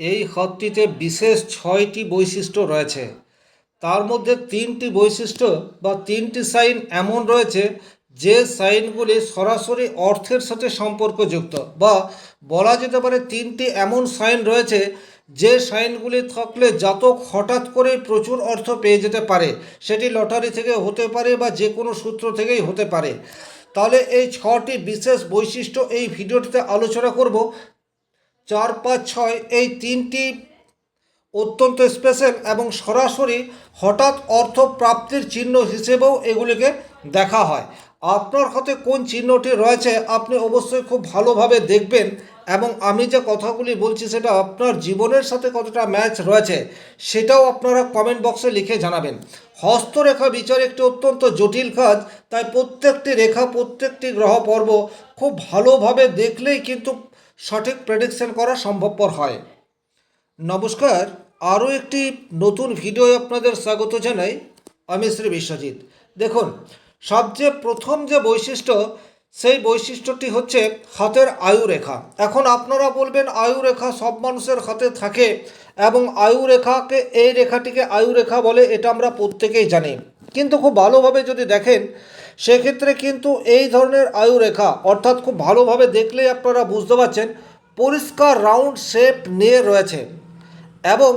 এই হ্রদটিতে বিশেষ ছয়টি বৈশিষ্ট্য রয়েছে। তার মধ্যে তিনটি বৈশিষ্ট্য বা তিনটি সাইন এমন রয়েছে যে সাইনগুলি সরাসরি অর্থের সাথে সম্পর্কযুক্ত বা বলা যেতে পারে তিনটি এমন সাইন রয়েছে যে সাইনগুলি থাকলে জাতক হঠাৎ করেই প্রচুর অর্থ পেয়ে যেতে পারে। সেটি লটারি থেকে হতে পারে বা যে কোনো সূত্র থেকেই হতে পারে। তাহলে এই ছটি বিশেষ বৈশিষ্ট্য এই ভিডিওটিতে আলোচনা করব। চার, পাঁচ, ছয়, এই তিনটি অত্যন্ত স্পেশাল এবং সরাসরি হঠাৎ অর্থ প্রাপ্তির চিহ্ন হিসেবেও এগুলিকে দেখা হয়। আপনার হাতে কোন চিহ্নটি রয়েছে আপনি অবশ্যই খুব ভালোভাবে দেখবেন এবং আমি যে কথাগুলি বলছি সেটা আপনার জীবনের সাথে কতটা ম্যাচ রয়েছে সেটাও আপনারা কমেন্ট বক্সে লিখে জানাবেন। হস্তরেখা বিচার একটি অত্যন্ত জটিল কাজ, তাই প্রত্যেকটি রেখা, প্রত্যেকটি গ্রহ পর্ব খুব ভালোভাবে দেখলেই কিন্তু সঠিক প্রেডিকশন করা সম্ভবপর হয়। নমস্কার, আরও একটি নতুন ভিডিও আপনাদের স্বাগত জানাই। আমি শ্রী বিশ্বজিৎ। দেখুন, সবচেয়ে প্রথম যে বৈশিষ্ট্য, সেই বৈশিষ্ট্যটি হচ্ছে হাতের আয়ু রেখা এখন আপনারা বলবেন আয়ু রেখা সব মানুষের হাতে থাকে এবং আয়ু রেখাকে এই রেখাটিকে আয়ু রেখা বলে, এটা আমরা প্রত্যেকেই জানি। কিন্তু খুব ভালোভাবে যদি দেখেন সেক্ষেত্রে কিন্তু এই ধরনের আয়ু রেখা অর্থাৎ খুব ভালোভাবে দেখলেই আপনারা বুঝতে পারছেন, পরিষ্কার রাউন্ড শেপ নিয়ে রয়েছে। এবং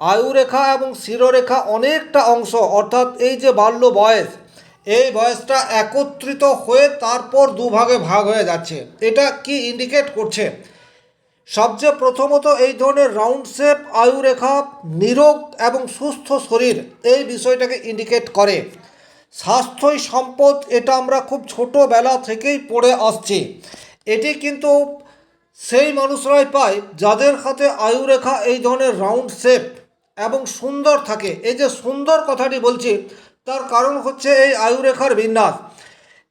আয়ুরেখা এবং শিরোরেখা অনেকটা অংশ, অর্থাৎ এই যে বাল্য বয়স, এই বয়সটা একত্রিত হয়ে তারপর দুভাগে ভাগ হয়ে যাচ্ছে। এটা কি ইন্ডিকেট করছে? সবচেয়ে প্রথমত এই ধরনের রাউন্ড শেপ, আয়ুরেখা, নিরোগ এবং সুস্থ শরীর, এই বিষয়টাকে ইন্ডিকেট করে। স্বাস্থ্যই সম্পদ, এটা আমরা খুব ছোটোবেলা থেকেই পড়ে আসছি। এটি কিন্তু সেই মানুষরাই পায় যাদের হাতে আয়ুরেখা এই ধরনের রাউন্ড শেপ এবং সুন্দর থাকে। এই যে সুন্দর কথাটি বলছি, তার কারণ হচ্ছে এই আয়ুরেখার বিন্যাস।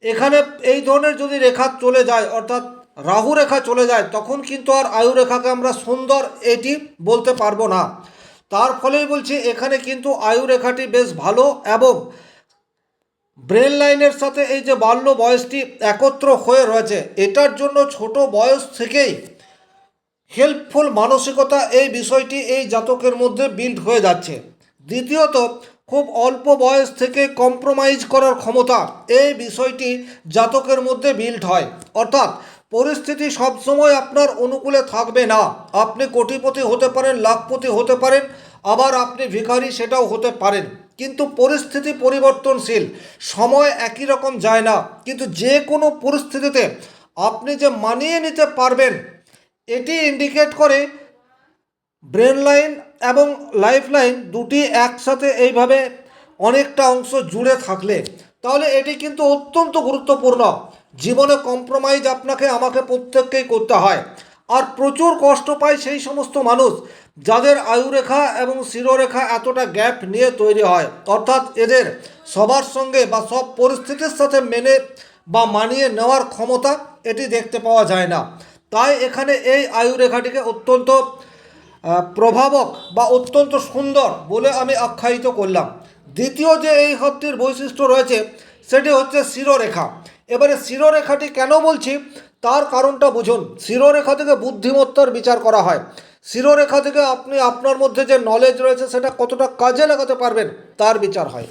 এখানে এই ধরনের যদি রেখা চলে যায়, অর্থাৎ রাহু রেখা চলে যায়, তখন কিন্তু আর আয়ুরেখাকে আমরা সুন্দর এটি বলতে পারব না। তার ফলেই বলছি, এখানে কিন্তু আয়ুরেখাটি বেশ ভালো এবং ব্রেন লাইনের সাথে এই যে বাল্য বয়সটি একত্র হয়ে রয়েছে, এটার জন্য ছোট বয়স থেকেই হেল্পফুল মানসিকতা এই বিষয়টি এই জাতকের মধ্যে বিল্ড হয়ে যাচ্ছে। দ্বিতীয়ত, খুব অল্প বয়স থেকে কম্প্রোমাইজ করার ক্ষমতা এই বিষয়টি জাতকের মধ্যে বিল্ড হয়। অর্থাৎ, পরিস্থিতি সবসময় আপনার অনুকূলে থাকবে না। আপনি কোটিপতি হতে পারেন, লাখপতি হতে পারেন, আবার আপনি ভিখারি সেটাও হতে পারেন। কিন্তু পরিস্থিতি পরিবর্তনশীল। সময় একই রকম যায় না। কিন্তু যে কোনো পরিস্থিতিতে আপনি যে মানিয়ে নিতে পারবেন, এটি ইন্ডিকেট করে ব্রেন লাইন এবং লাইফ লাইন দুটি একসাথে এইভাবে অনেকটা অংশ জুড়ে থাকলে। তাহলে এটি কিন্তু অত্যন্ত গুরুত্বপূর্ণ। জীবনে কম্প্রোমাইজ আপনাকে, আমাকে প্রত্যেককেই করতে হয়। আর প্রচুর কষ্ট পায় সেই সমস্ত মানুষ যাদের আয়ুরেখা এবং শিরোরেখা এতটা গ্যাপ নিয়ে তৈরি হয়, অর্থাৎ এদের সবার সঙ্গে বা সব পরিস্থিতির সাথে মেনে বা মানিয়ে নেওয়ার ক্ষমতা এটি দেখতে পাওয়া যায় না। তাই এখানে এই আয়ুরেখাটিকে অত্যন্ত প্রভাবক বা অত্যন্ত সুন্দর বলে আমি আখ্যায়িত করলাম। দ্বিতীয় যে এই হ্রদটির বৈশিষ্ট্য রয়েছে, সেটি হচ্ছে শিরোরেখা। এবারে শিরোরেখাটি কেন বলছি, তার কারণটা বুঝুন। শিরোরেখা থেকে বুদ্ধিমত্তার বিচার করা হয়। শিরোরেখা থেকে আপনি আপনার মধ্যে যে নলেজ রয়েছে সেটা কতটা কাজে লাগাতে পারবেন, তার বিচার হয়।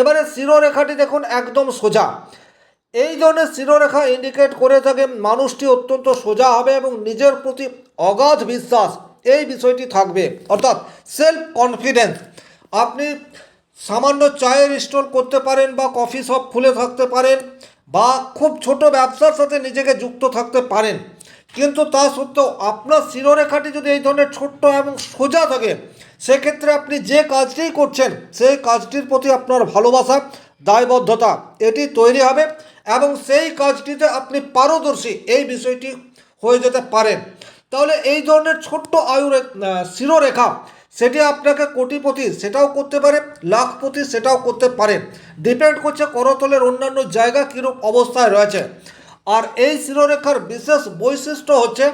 এবারে শিরোরেখাটি দেখুন একদম সোজা। এই ধরনের শিরোরেখা ইন্ডিকেট করে থাকে মানুষটি অত্যন্ত সোজা হবে এবং নিজের প্রতি অগাধ বিশ্বাস, এই বিষয়টি থাকবে। অর্থাৎ সেলফ কনফিডেন্স আপনি সামান্য চায়ের স্টল করতে পারেন বা কফি শপ খুলে থাকতে পারেন বা খুব ছোট ব্যবসার সাথে নিজেকে যুক্ত থাকতে পারেন। কিন্তু তা সত্ত্বেও আপনার শিরোরেখাটি যদি এই ধরনের ছোট্ট এবং সোজা থাকে, সেক্ষেত্রে আপনি যে কাজটি করছেন, সেই কাজটির প্রতি আপনার ভালোবাসা, দায়বদ্ধতা, এটি তৈরি হবে এবং সেই কাজটিতে আপনি পারদর্শী এই বিষয়টি হয়ে যেতে পারেন তাহলে এই ধরনের ছোট্ট আয়ু শিরোরেখা, সেটি আপনাকে কোটিপতি সেটাও করতে পারে, লাখপতি সেটাও করতে পারে। ডিপেন্ড করছে করতলের অন্যান্য জায়গা কীরূপ অবস্থায় রয়েছে। আর এই শিরোরেখার বিশেষ বৈশিষ্ট্য হচ্ছে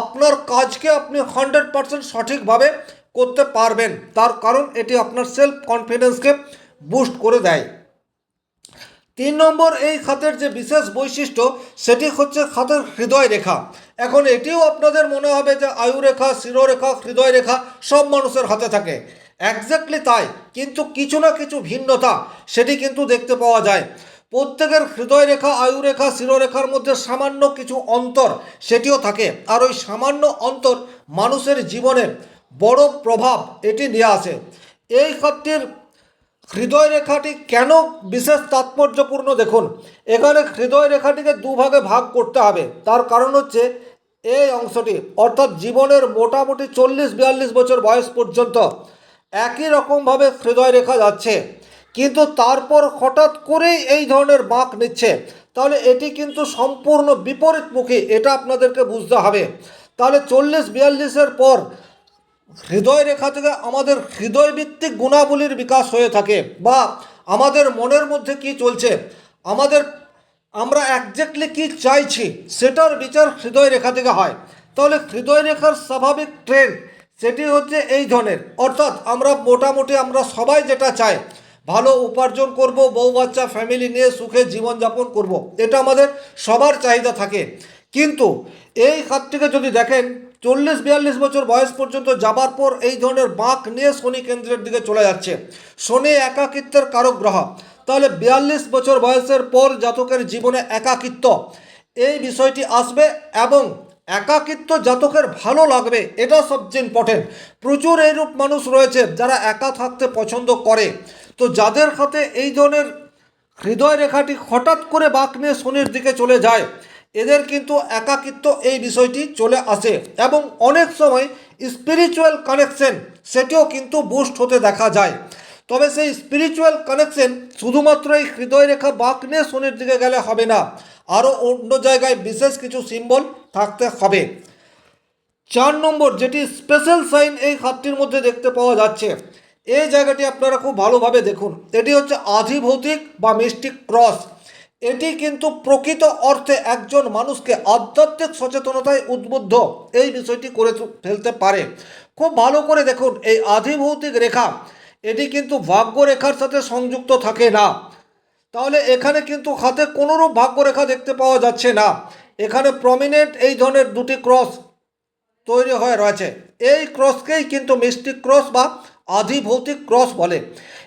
আপনার কাজকে আপনি হান্ড্রেড পারসেন্ট সঠিকভাবে করতে পারবেন। তার কারণ এটি আপনার সেলফ কনফিডেন্সকে বুস্ট করে দেয়। তিন নম্বর, এই খাতের যে বিশেষ বৈশিষ্ট্য, সেটি হচ্ছে খাতের হৃদয় রেখা এখন এটিও আপনাদের মনে হবে যে আয়ু রেখা শিরোরেখা হৃদয় রেখা সব মানুষের হাতে থাকে। একজ্যাক্টলি তাই, কিন্তু কিছু না কিছু ভিন্নতা, সেটি কিন্তু দেখতে পাওয়া যায়। প্রত্যেকের হৃদয় রেখা আয়ু রেখা শিরোরেখার মধ্যে সামান্য কিছু অন্তর সেটিও থাকে। আর ওই সামান্য অন্তর মানুষের জীবনে বড় প্রভাব এটি নিয়ে আসে। এই খাতটির হৃদয় রেখাটি কেন বিশেষ তাৎপর্যপূর্ণ দেখুন। এখানে হৃদয় রেখাটিকে দুভাগে ভাগ করতে হবে। তার কারণ হচ্ছে এই অংশটি, অর্থাৎ জীবনের মোটামুটি চল্লিশ বিয়াল্লিশ বছর বয়স পর্যন্ত একই রকমভাবে হৃদয় রেখা যাচ্ছে। কিন্তু তারপর হঠাৎ করেই এই ধরনের বাঁক নিচ্ছে। তাহলে এটি কিন্তু সম্পূর্ণ বিপরীতমুখী, এটা আপনাদেরকে বুঝতে হবে। তাহলে চল্লিশ বিয়াল্লিশের পর হৃদয় রেখা থেকে আমাদের হৃদয়ভিত্তিক গুণাবলীর বিকাশ হয়ে থাকে বা আমাদের মনের মধ্যে কি চলছে, আমাদের আমরা একজ্যাক্টলি কি চাইছি, সেটার বিচার হৃদয় রেখা থেকে হয়। তাহলে হৃদয় রেখার স্বাভাবিক ট্রেন্ড সেটি হচ্ছে এই ধরনের। অর্থাৎ আমরা মোটামুটি আমরা সবাই যেটা চাই ভালো উপার্জন করব, বউ বাচ্চা ফ্যামিলি নিয়ে সুখে জীবনযাপন করব। এটা আমাদের সবার চাহিদা থাকে। কিন্তু এই খাতটিকে যদি দেখেন, চল্লিশ বিয়াল্লিশ বছর বয়স পর্যন্ত যাবার পর এই ধরনের বাঁক নিয়ে শনি কেন্দ্রের দিকে চলে যাচ্ছে। শনি একাকিত্বের কারক গ্রহ। তাহলে বিয়াল্লিশ বছর বয়সের পর জাতকের জীবনে একাকিত্ব। এই বিষয়টি আসবে এবং একাকিত্ব জাতকের ভালো লাগবে, এটা সবচেয়ে ইম্পর্টেন্ট প্রচুর এইরূপ মানুষ রয়েছে যারা একা থাকতে পছন্দ করে। তো যাদের হাতে এই ধরনের হৃদয় রেখাটি হঠাৎ করে বাঁক নিয়ে শনির দিকে চলে যায়, এদের কিন্তু একাকিত্ব এই বিষয়টি চলে আসে এবং অনেক সময় স্পিরিচুয়াল কানেকশন সেটিও কিন্তু বুস্ট হতে দেখা যায়। তবে সেই স্পিরিচুয়াল কানেকশন শুধুমাত্র এই হৃদয় রেখা বাঁক নিয়ে শনির দিকে গেলে হবে না, আরও অন্য জায়গায় বিশেষ কিছু সিম্বল থাকতে হবে। চার নম্বর, যেটি স্পেশাল সাইন এই খাতটির মধ্যে দেখতে পাওয়া যাচ্ছে। এই জায়গাটি আপনারা খুব ভালোভাবে দেখুন। এটি হচ্ছে আধিভৌতিক বা মিস্টিক ক্রস এটি কিন্তু প্রকৃত অর্থে একজন মানুষকে আধ্যাত্মিক সচেতনতায় উদ্বুদ্ধ। এই বিষয়টি করে ফেলতে পারে। খুব ভালো করে দেখুন এই আধিভৌতিক রেখা। এটি কিন্তু ভাগ্য রেখার সাথে সংযুক্ত থাকে না। তাহলে এখানে কিন্তু হাতে কোনোরূপ ভাগ্যরেখা দেখতে পাওয়া যাচ্ছে না। এখানে প্রমিনেন্ট এই ধরনের দুটি ক্রস তৈরি হয়ে রয়েছে। এই ক্রসকেই কিন্তু মিস্টিক ক্রস বা আধিভৌতিক ক্রস বলে।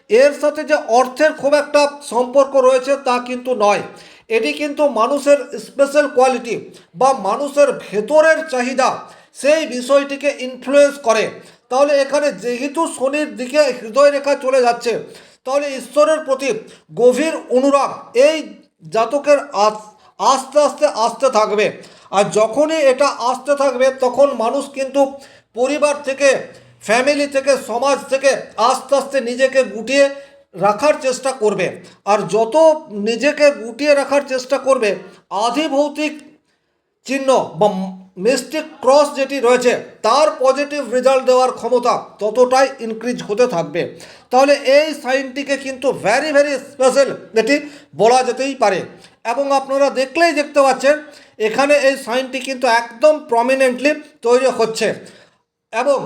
এর সাথে যে অর্থের খুব একটা সম্পর্ক রয়েছে তা কিন্তু নয়। এটি কিন্তু মানুষের স্পেশাল কোয়ালিটি বা মানুষের ভেতরের চাহিদা সেই বিষয়টিকে ইনফ্লুয়েন্স করে। তাহলে এখানে যেহেতু শনির দিকে হৃদয় রেখা চলে যাচ্ছে, তাহলে ঈশ্বরের প্রতি গভীর অনুরাগ এই জাতকের আস- আস্তে আস্তে আসতে থাকবে। আর যখনই এটা আসতে থাকবে, তখন মানুষ কিন্তু পরিবার থেকে ফ্যামিলি থেকে, সমাজ থেকে আস্তে আস্তে নিজেকে গুটিয়ে রাখার চেষ্টা করবে। আর যত নিজেকে গুটিয়ে রাখার চেষ্টা করবে, আধিভৌতিক চিহ্ন বা মিস্টিক ক্রস যেটি রয়েছে, তার পজিটিভ রেজাল্ট দেওয়ার ক্ষমতা ততটাই ইনক্রিজ হতে থাকবে। তাহলে এই সাইনটিকে কিন্তু ভ্যারি ভ্যারি স্পেশাল এটি বলা যেতেই পারে। এবং আপনারা দেখলেই দেখতে পাচ্ছেন, এখানে এই সাইনটি কিন্তু একদম প্রমিনেন্টলি তৈরি হচ্ছে। এবং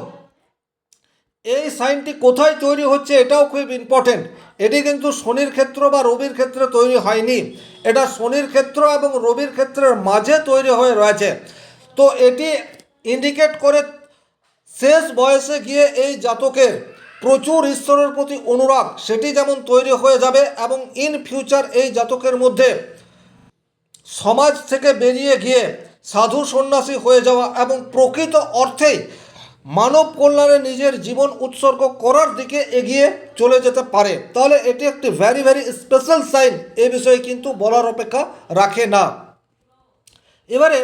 এই সাইনটি কোথায় তৈরি হচ্ছে এটাও খুব ইম্পর্টেন্ট এটি কিন্তু শনির ক্ষেত্র বা রবির ক্ষেত্রে তৈরি হয়নি। এটা শনির ক্ষেত্র এবং রবির ক্ষেত্রের মাঝে তৈরি হয়ে রয়েছে। তো এটি ইন্ডিকেট করে শেষ বয়সে গিয়ে এই জাতকের প্রচুর ঈশ্বরের প্রতি অনুরাগ, সেটি যেমন তৈরি হয়ে যাবে এবং ইন ফিউচার এই জাতকের মধ্যে সমাজ থেকে বেরিয়ে গিয়ে সাধু সন্ন্যাসী হয়ে যাওয়া এবং প্রকৃত অর্থেই মানব কল্যাণে নিজের জীবন উৎসর্গ করার দিকে এগিয়ে চলে যেতে পারে। তাহলে এটি একটি ভ্যারি ভ্যারি স্পেশাল সাইন এ বিষয়ে কিন্তু বলার অপেক্ষা রাখে না। এবারে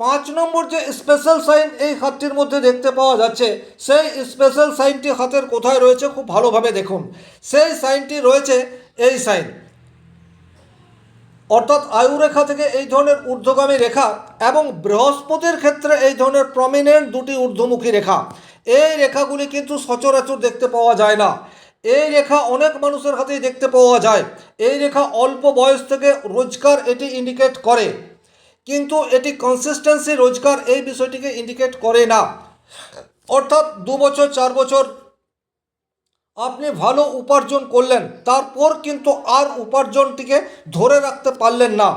পাঁচ নম্বর যে স্পেশাল সাইন এই হাতটির মধ্যে দেখতে পাওয়া যাচ্ছে, সেই স্পেশাল সাইনটি হাতের কোথায় রয়েছে খুব ভালোভাবে দেখুন। সেই সাইনটি রয়েছে এই সাইন অর্থাৎ আয়ুরেখা থেকে এই ধরনের ঊর্ধ্বগামী রেখা এবং বৃহস্পতির ক্ষেত্রে এই ধরনের প্রমিনেন্ট দুটি ঊর্ধ্বমুখী রেখা। এই রেখাগুলি কিন্তু সচরাচর দেখতে পাওয়া যায় না। এই রেখা অনেক মানুষের হাতেই দেখতে পাওয়া যায়। এই রেখা অল্প বয়স থেকে রোজগার এটি ইন্ডিকেট করে। কিন্তু এটি কনসিস্টেন্সি রোজগার এই বিষয়টিকে ইন্ডিকেট করে না। অর্থাৎ দু বছর, চার বছর আপনি ভালো উপার্জন করলেন, তারপর কিন্তু আর উপার্জনটিকে ধরে রাখতে পারলেন না।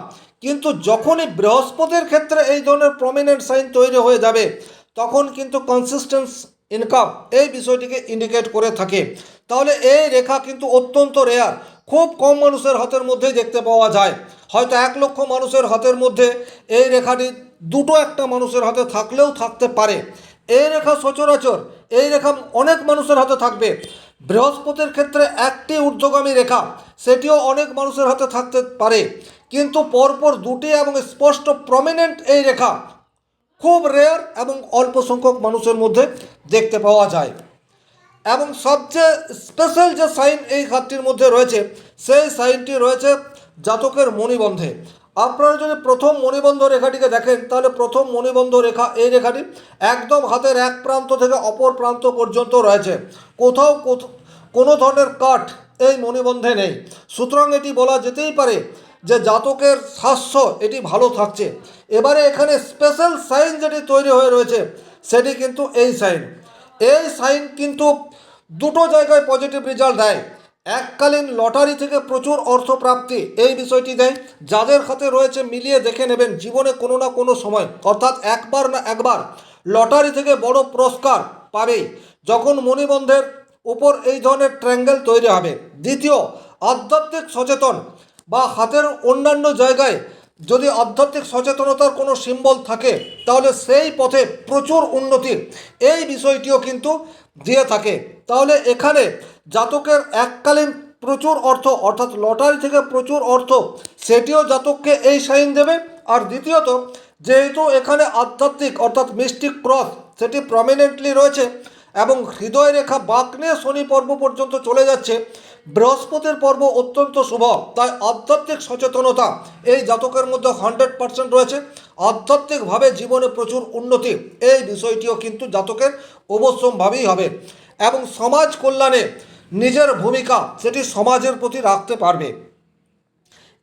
কিন্তু যখনই বৃহস্পতির ক্ষেত্রে এই ধরনের প্রমিনেন্ট সাইন তৈরি হয়ে যাবে, তখন কিন্তু কনসিস্টেন্স ইনকাম এই বিষয়টিকে ইন্ডিকেট করে থাকে। তাহলে এই রেখা কিন্তু অত্যন্ত রেয়ার খুব কম মানুষের হাতের মধ্যেই দেখতে পাওয়া যায়। হয়তো এক লক্ষ মানুষের হাতের মধ্যে এই রেখাটি দুটো একটা মানুষের হাতে থাকলেও থাকতে পারে। এই রেখা সচরাচর, এই রেখা অনেক মানুষের হাতে থাকবে। বৃহস্পতির ক্ষেত্রে একটি ঊর্ধ্বগামী রেখা, সেটিও অনেক মানুষের হাতে থাকতে পারে। কিন্তু পরপর দুটি এবং স্পষ্ট প্রমিনেন্ট এই রেখা খুব রেয়ার এবং অল্প সংখ্যক মানুষের মধ্যে দেখতে পাওয়া যায়। এবং সবচেয়ে স্পেশাল যে সাইন এই ঘাটটির মধ্যে রয়েছে, সেই সাইনটি রয়েছে জাতকের মণিবন্ধে। আপনারা যদি প্রথম মণিবন্ধ রেখাটিকে দেখেন, তাহলে প্রথম মণিবন্ধ রেখা এই রেখাটি একদম হাতের এক প্রান্ত থেকে অপর প্রান্ত পর্যন্ত রয়েছে। কোথাও কোথ- কোনো ধরনের কাঠ এই মণিবন্ধে নেই। সুতরাং এটি বলা যেতেই পারে যে জাতকের স্বাস্থ্য এটি ভালো থাকছে। এবারে এখানে স্পেশাল সাইন যেটি তৈরি হয়ে রয়েছে, সেটি কিন্তু এই সাইন এই সাইন কিন্তু দুটো জায়গায় পজিটিভ রেজাল্ট দেয়। এককালীন লটারি থেকে প্রচুর অর্থ প্রাপ্তি এই বিষয়টি দেয়, যাদের হাতে রয়েছে মিলিয়ে দেখে নেবেন জীবনে কোনো না কোনো সময়। অর্থাৎ একবার না একবার লটারি থেকে বড় পুরস্কার পাবেই, যখন মণিবন্ধের উপর এই ধরনের ট্র্যাঙ্গেল তৈরি হবে। দ্বিতীয়, আধ্যাত্মিক সচেতন বা হাতের অন্যান্য জায়গায় যদি আধ্যাত্মিক সচেতনতার কোনো সিম্বল থাকে, তাহলে সেই পথে প্রচুর উন্নতি এই বিষয়টিও কিন্তু দিয়ে থাকে। তাহলে এখানে জাতকের এককালীন প্রচুর অর্থ, অর্থাৎ লটারি থেকে প্রচুর অর্থ, সেটিও জাতককে এই সাইন দেবে। আর দ্বিতীয়ত, যেহেতু এখানে আধ্যাত্মিক, অর্থাৎ মিস্টিক ক্রস সেটি প্রমিনেন্টলি রয়েছে এবং হৃদয় রেখা বাঁক নিয়ে শনি পর্ব পর্যন্ত চলে যাচ্ছে বৃহস্পতির পর্ব অত্যন্ত শুভ, তাই আধ্যাত্মিক সচেতনতা এই জাতকের মধ্যে হান্ড্রেড পার্সেন্ট রয়েছে। আধ্যাত্মিকভাবে জীবনে প্রচুর উন্নতি, এই বিষয়টিও কিন্তু জাতকের অবশ্যমভাবেই হবে এবং সমাজ কল্যাণে নিজের ভূমিকা সেটি সমাজের প্রতি রাখতে পারবে।